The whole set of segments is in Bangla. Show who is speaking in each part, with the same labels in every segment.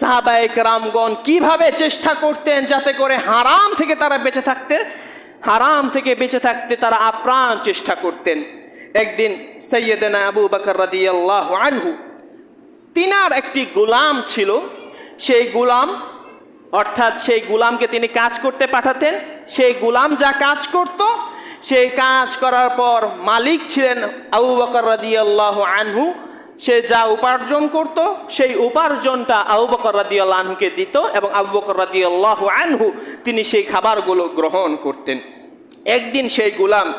Speaker 1: সাহাবায়ক রামগণ কীভাবে চেষ্টা করতেন যাতে করে হারাম থেকে তারা বেঁচে থাকতে, হারাম থেকে বেঁচে থাকতে তারা আপ্রাণ চেষ্টা করতেন। একদিন সৈয়দনা আবু বকর রাদিয়াল্লাহু আনহু, তিনার একটি গোলাম ছিল। সেই গোলাম, অর্থাৎ সেই গোলামকে তিনি কাজ করতে পাঠাতেন। সেই গোলাম যা কাজ করত, সেই কাজ করার পর মালিক ছিলেন আবু বকর রাদিয়াল্লাহু আনহু। সে যা উপার্জন করত, সেই উপার্জনটা আবু বকর রাদিয়াল্লাহু আনহুকে দিত এবং আবু বকর রাদিয়াল্লাহু আনহু, তিনি সেই খাবারগুলো গ্রহণ করতেন। একদিন সেই গোলাম,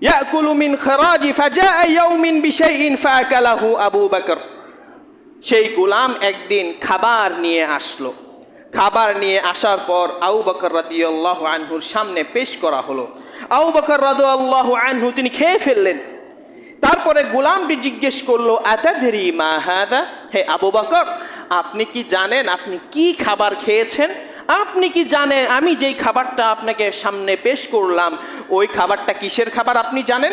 Speaker 1: ইয়াকুলু মিন খরাজি ফাজা ইয়াউমিন বিশাইইন ফাকালাহু আবু বকর। সেই গোলাম একদিন খাবার নিয়ে আসলো। খাবার নিয়ে আসার পর আবু বকর রাদিয়াল্লাহু আনহুর সামনে পেশ করা হলো। আবু বকর রাদিয়াল্লাহু আনহু, তিনি খেয়ে ফেললেন। তারপরে গোলামটি জিজ্ঞেস করল আতাধেরি মা হাদা? হে আবু বাকর, আপনি কি জানেন আপনি কি খাবার খেয়েছেন? আপনি কি জানেন? আমি যেই খাবারটা আপনাকে সামনে পেশ করলাম, ওই খাবারটা কিসের খাবার আপনি জানেন?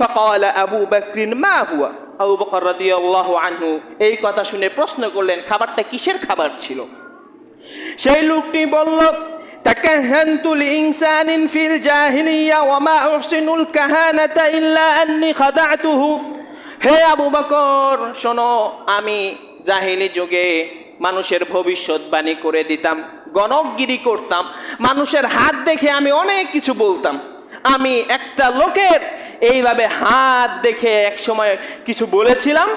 Speaker 1: ফকাল আবু বাকরিন, মা হুয়া? আবু বকর আল্লাহ আনহু এই কথা শুনে প্রশ্ন করলেন, খাবারটা কিসের খাবার ছিল? সেই লোকটি বলল লিইনসানিন ফিল জাহিলিয়া ওয়া মা উহসিনুল কাহানাতা ইল্লা আন্নি খাদাতুহু হে আবু বকর, শোনো, আমি জাহিলি যুগে মানুষের ভবিষ্যৎবাণী করে দিতাম, গণকগিরি করতাম, মানুষের হাত দেখে আমি অনেক কিছু বলতাম। আমি একটা লোকের এইভাবে হাত দেখে এক সময় কিছু বলেছিলাম।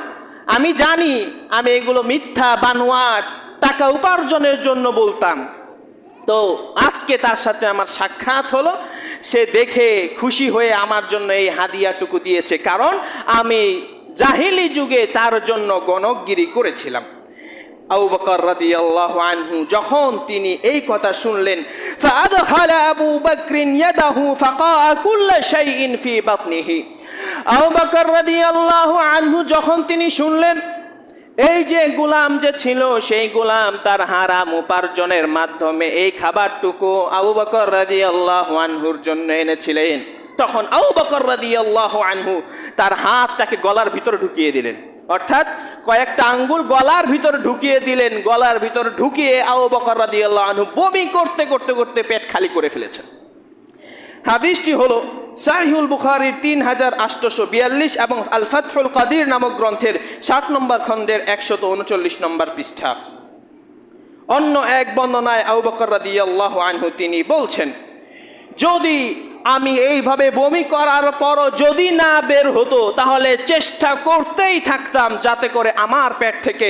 Speaker 1: আমি জানি আমি এগুলো মিথ্যা, বানোয়াট, টাকা উপার্জনের জন্য বলতাম। তো আজকে তার সাথে আমার সাক্ষাৎ হলো। সে দেখে খুশি হয়ে আমার জন্য এই হাদিয়াটুকু দিয়েছে। কারণ আমি জাহিলি যুগে তার জন্য গণকগিরি করেছিলাম। আবু বকর রাদিয়াল্লাহু আনহু যখন তিনি এই কথা শুনলেন ফাআদখালা আবু বকরিন ইয়াদাহু ফাকা কুল্লা শাইইন ফি বাতনিহি। আবু বকর রাদিয়াল্লাহু আনহু যখন তিনি শুনলেন এই যে গোলাম যে ছিল, সেই গোলাম তার হারাম উপার্জনের মাধ্যমে এই খাবারটুকু আবু বকর রাদিয়াল্লাহু আনহুর জন্য এনেছিলেন। তখন আবু বকর রাদিয়াল্লাহু আনহু তার হাতটাকে গলার ভিতরে ঢুকিয়ে দিলেন। অর্থাৎ কয়েকটা আঙ্গুল গলার ভিতরে ঢুকিয়ে দিলেন। গলার ভিতরে ঢুকিয়ে আবু বকর রাদিয়াল্লাহু আনহু বমি করতে করতে করতে পেট খালি করে ফেলেছেন। হাদিসটি হলো সাহিউল বুখারির তিন হাজার আটশোশো বিয়াল্লিশ এবং আল ফাতহুল কাদির নামক গ্রন্থের ষাট নম্বর খণ্ডের একশত উনচল্লিশ নম্বর পৃষ্ঠা। অন্য এক বর্ণনায় আবু বকর রাদিয়াল্লাহু আনহু তিনি বলছেন, যদি আমি এইভাবে বমি করার পরও যদি না বের হতো, তাহলে চেষ্টা করতেই থাকতাম যাতে করে আমার পেট থেকে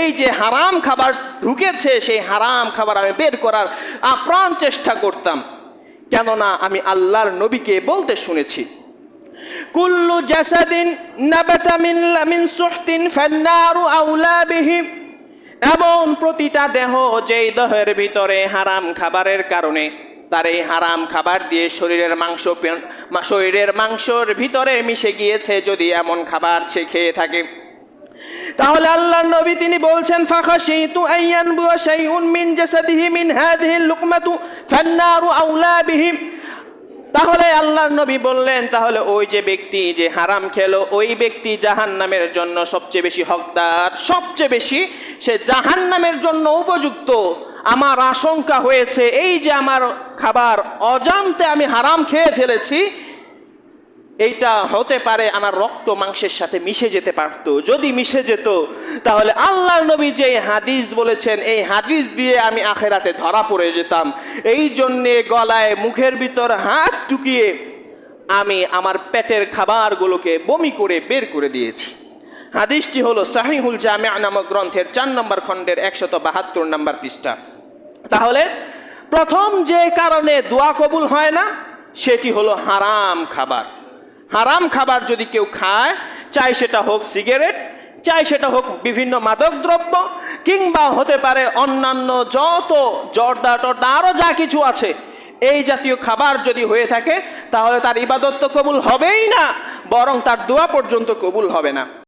Speaker 1: এই যে হারাম খাবার ঢুকেছে, সেই হারাম খাবার আমি বের করার আপ্রাণ চেষ্টা করতাম। কেননা আমি আল্লাহর নবীকে বলতে শুনেছি। কুল্লু জাসাদিন নাবাতা মিন মিন সুহতিন ফান্নারু আউলা বিহি। এমন প্রতিটা দেহ যেই দেহের ভিতরে হারাম খাবারের কারণে তার এই হারাম খাবার দিয়ে শরীরের মাংস শরীরের মাংসর ভিতরে মিশে গিয়েছে যদি এমন খাবার সে খেয়ে থাকে। তাহলে আল্লাহর নবী তিনি বলছেন, ফাখাশিতু আইয়ান বুয়া শাইউন মিন জাসাদিহি মিন হাদিহি লুকমাতু ফান্নারু আউলা বিহি তাহলে আল্লাহর নবী বললেন, তাহলে ওই যে ব্যক্তি যে হারাম খেলো, ওই ব্যক্তি জাহান্নামের জন্য সবচেয়ে বেশি হকদার, সবচেয়ে বেশি সে জাহান্নামের জন্য উপযুক্ত। আমার আশঙ্কা হয়েছে, এই যে আমার খাবার অজান্তে আমি হারাম খেয়ে ফেলেছি এইটা হতে পারে আমার রক্ত মাংসের সাথে মিশে যেতে পারত। যদি মিশে যেত, তাহলে আল্লাহ নবী যে হাদিস বলেছেন, এই হাদিস দিয়ে আমি আখেরাতে ধরা পড়ে যেতাম। এই জন্যে গলায় মুখের ভিতর হাত টুকিয়ে আমি আমার পেটের খাবারগুলোকে বমি করে বের করে দিয়েছি। হাদিসটি হলো সাহিহুল জামিয়া নামক গ্রন্থের চার নম্বর খণ্ডের একশত বাহাত্তর নম্বর পৃষ্ঠা। তাহলে প্রথম যে কারণে দোয়া কবুল হয় না, সেটি হলো হারাম খাবার। হারাম খাবার যদি কেউ খায়, চাই সেটা হোক সিগারেট, চাই সেটা হোক বিভিন্ন মাদক দ্রব্য কিংবা হতে পারে অন্যান্য যত জর্দা টর্দা আরও যা কিছু আছে, এই জাতীয় খাবার যদি হয়ে থাকে, তাহলে তার ইবাদত তো কবুল হবেই না, বরং তার দোয়া পর্যন্ত কবুল হবে না।